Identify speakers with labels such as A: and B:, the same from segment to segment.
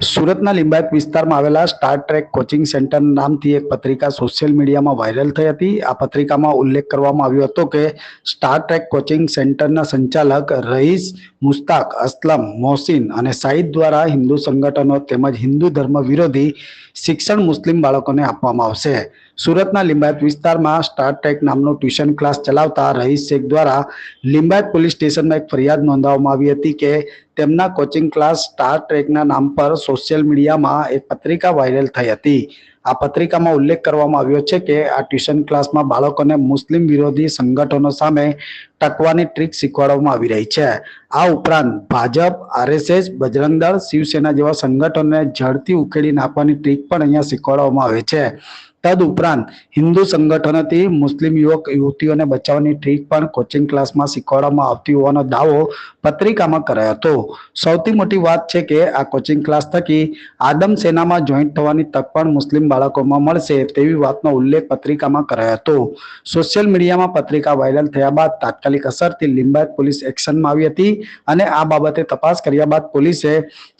A: સુરતના લિંબાયત વિસ્તારમાં આવેલા સ્ટાર ટ્રેક કોચિંગ સેન્ટર નામથી એક પત્રિકા સોશિયલ મીડિયામાં વાયરલ થઈ હતી. આ પત્રિકામાં ઉલ્લેખ કરવામાં આવ્યો હતો કે સ્ટાર ટ્રેક કોચિંગ સેન્ટરના સંચાલક રઈસ મુસ્તાક, અસલમ, મોહસિન અને સાઈદ દ્વારા હિન્દુ સંગઠનો તેમજ હિન્દુ ધર્મ વિરોધી શિક્ષણ મુસ્લિમ બાળકોને આપવામાં આવશે. સુરતના લિંબાયત વિસ્તારમાં સ્ટાર ટ્રેક નામનો ટ્યુશન ક્લાસ ચલાવતા રહીસ શેખ દ્વારા લિંબાયત પોલીસ સ્ટેશનમાં એક ફરિયાદ નોંધાવવામાં આવી હતી કે તેમના કોચિંગ ક્લાસ સ્ટાર ટ્રેકના નામ પર સોશિયલ મીડિયામાં એક પત્રિકા વાયરલ થઈ હતી. આ પત્રિકામાં ઉલ્લેખ કરવામાં આવ્યો છે કે આ ટ્યુશન ક્લાસમાં બાળકોને મુસ્લિમ વિરોધી સંગઠનો સામે ટકવાની ટ્રીક શીખવાડવામાં આવી રહી છે. આ ઉપરાંત ભાજપ આરએસએસ બજરંગ દળ, શિવસેના જેવા સંગઠનોને ઝડપી ઉકેલી નાખવાની ટ્રીક પણ અહીંયા શીખવાડવામાં આવે છે. તદ ઉપરાંત હિન્દુ સંગઠનોથી મુસ્લિમ યુવક, યુવતીઓને બચાવવાની ટ્રીક પણ કોચિંગ ક્લાસમાં શીખવાડવામાં આવતી હોવાનો દાવો પત્રિકામાં કરાયો હતો. સૌથી મોટી વાત છે કે આ કોચિંગ ક્લાસ થકી આદમ સેનામાં જોઈન્ટ થવાની તક પણ મુસ્લિમ બાળકોમાં મળશે તેવી વાતનો ઉલ્લેખ પત્રિકામાં કરાયો હતો. સોશિયલ મીડિયામાં પત્રિકા વાયરલ થયા બાદ તાત્કાલિક અસરથી લિંબાયત પોલીસ એક્શનમાં આવી હતી અને આ બાબતે તપાસ કર્યા બાદ પોલીસે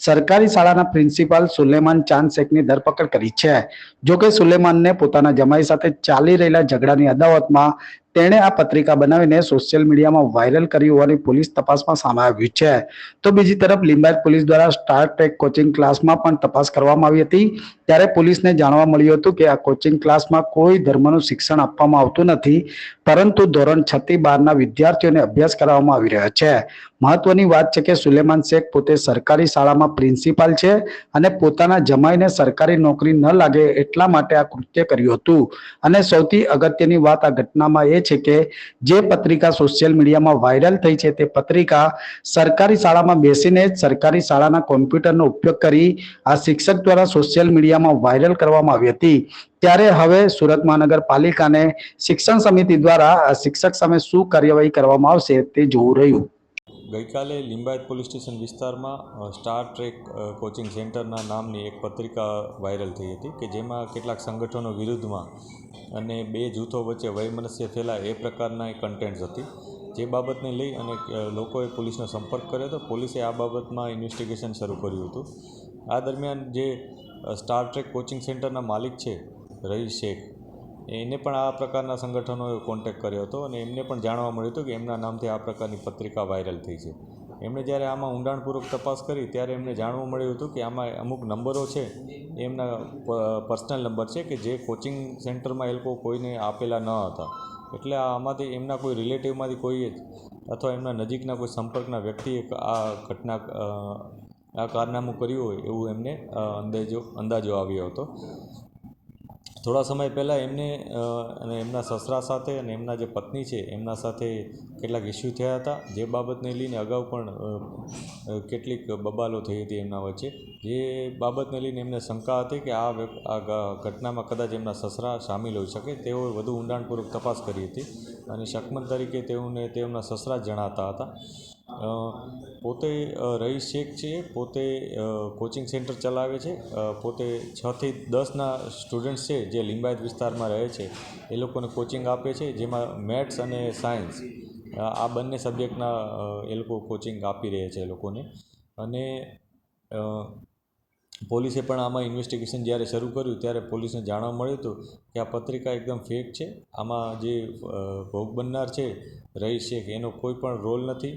A: સરકારી શાળાના પ્રિન્સિપાલ સુલેમાન ચાંદ શેખની ધરપકડ કરી છે. જોકે સુલેમાનને પોતાના જમાઈ સાથે ચાલી રહેલા ઝઘડાની અદાવતમાં તેણે આ પત્રિકા બનાવીને સોશિયલ મીડિયામાં વાયરલ કરી હોવાની પોલીસ તપાસમાં સામે આવ્યું છે. તો બીજી તરફ લિંબાયત પોલીસ દ્વારા સ્ટાર ટ્રેક કોચિંગ ક્લાસમાં પણ તપાસ કરવામાં આવી હતી. ત્યારે પોલીસને જાણવા મળ્યું હતું કે આ કોચિંગ ક્લાસમાં કોઈ ધર્મનું શિક્ષણ આપવામાં આવતું નથી, પરંતુ ધોરણ છ થી બારના વિદ્યાર્થીઓને અભ્યાસ કરાવવામાં આવી રહ્યો છે. મહત્વની વાત છે કે સુલેમાન શેખ પોતે સરકારી શાળામાં પ્રિન્સિપાલ છે અને પોતાના જમાઈને સરકારી નોકરી ન લાગે એટલા માટે આ કૃત્ય કર્યું હતું. અને સૌથી અગત્યની વાત આ ઘટનામાં એ છે કે જે પત્રિકા સોશિયલ મીડિયામાં વાયરલ થઈ છે તે પત્રિકા સરકારી શાળામાં બેસીને જ સરકારી શાળાના કોમ્પ્યુટરનો ઉપયોગ કરી આ શિક્ષક દ્વારા સોશિયલ મીડિયામાં વાયરલ કરવામાં આવી હતી. ત્યારે હવે સુરત મહાનગરપાલિકાને શિક્ષણ સમિતિ દ્વારા આ શિક્ષક સામે શું કાર્યવાહી કરવામાં આવશે તે જોવું રહ્યું.
B: ગઈકાલે લિંબાયત પોલીસ સ્ટેશન વિસ્તારમાં સ્ટાર ટ્રેક કોચિંગ સેન્ટરના નામની એક પત્રિકા વાયરલ થઈ હતી કે જેમાં કેટલાક સંગઠનો વિરુદ્ધમાં અને બે જૂથો વચ્ચે વૈમનસ્ય ફેલાય એ પ્રકારના કન્ટેન્ટ્સ હતી. જે બાબતને લઈ અને લોકોએ પોલીસનો સંપર્ક કર્યો હતો. પોલીસે આ બાબતમાં ઇન્વેસ્ટિગેશન શરૂ કર્યું હતું. આ દરમિયાન જે સ્ટાર ટ્રેક કોચિંગ સેન્ટરના માલિક છે રહીસ શેખ એને પણ આ પ્રકારના સંગઠનોએ કોન્ટેક કર્યો હતો અને એમને પણ જાણવા મળ્યું હતું કે એમના નામથી આ પ્રકારની પત્રિકા વાયરલ થઈ છે. એમણે જ્યારે આમાં ઊંડાણપૂર્વક તપાસ કરી, ત્યારે એમને જાણવા મળ્યું હતું કે આમાં અમુક નંબરો છે, એમના પર્સનલ નંબર છે કે જે કોચિંગ સેન્ટરમાં એ લોકો કોઈને આપેલા ન હતા. એટલે આમાંથી એમના કોઈ રિલેટિવમાંથી કોઈએ અથવા એમના નજીકના કોઈ સંપર્કના વ્યક્તિએ આ ઘટના આ કારનામું કર્યું હોય એવું એમને અંદાજો અંદાજો આવ્યો હતો. થોડા સમય પહેલાં એમને અને એમના સસરા સાથે અને એમના જે પત્ની છે, એમના સાથે કેટલાક ઇસ્યુ થયા હતા. જે બાબતને લઈને અગાઉ પણ કેટલીક બબાલો થઈ હતી એમના વચ્ચે. જે બાબતને લઈને એમને શંકા હતી કે આ ઘટનામાં કદાચ એમના સસરા સામેલ હોઈ શકે. તેઓએ વધુ ઊંડાણપૂર્વક તપાસ કરી હતી અને શકમંદ તરીકે તેઓને તેમના સસરા જણાતા હતા. પોતે રહી શેખ છે, પોતે કોચિંગ સેન્ટર ચલાવે છે પોતે છથી દસના સ્ટુડન્ટ્સ છે જે લિંબાયત વિસ્તારમાં રહે છે, એ લોકોને કોચિંગ આપે છે, જેમાં મેથ્સ અને સાયન્સ આ બંને સબ્જેક્ટના એ લોકો કોચિંગ આપી રહ્યા છે એ લોકોને. અને પોલીસે પણ આમાં ઇન્વેસ્ટિગેશન જ્યારે શરૂ કર્યું, ત્યારે પોલીસને જાણવા મળ્યું હતું કે આ પત્રિકા એકદમ ફેક છે. આમાં જે ભોગ બનનાર છે રહીશ શેખ, એનો કોઈ પણ રોલ નથી.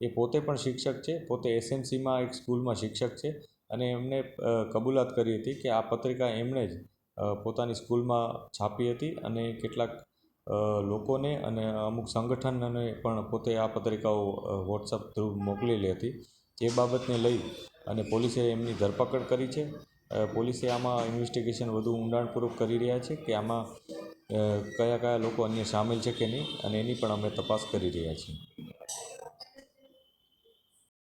B: એ પોતે પણ શિક્ષક છે, પોતે એસએમસીમાં એક સ્કૂલમાં શિક્ષક છે અને એમને કબૂલાત કરી હતી કે આ પત્રિકા એમણે જ પોતાની સ્કૂલમાં છાપી હતી અને કેટલાક લોકોને અને અમુક સંગઠનને પણ પોતે આ પત્રિકાઓ વોટ્સઅપ થ્રુ મોકલેલી હતી એ બાબતને લઈ અને પોલીસે એમની ધરપકડ કરી છે. પોલીસે આમાં ઇન્વેસ્ટિગેશન વધુ ઊંડાણપૂર્વક કરી રહ્યા છે કે આમાં કયા કયા લોકો અન્ય સામેલ છે કે નહીં અને એની પણ અમે તપાસ કરી રહ્યા છીએ.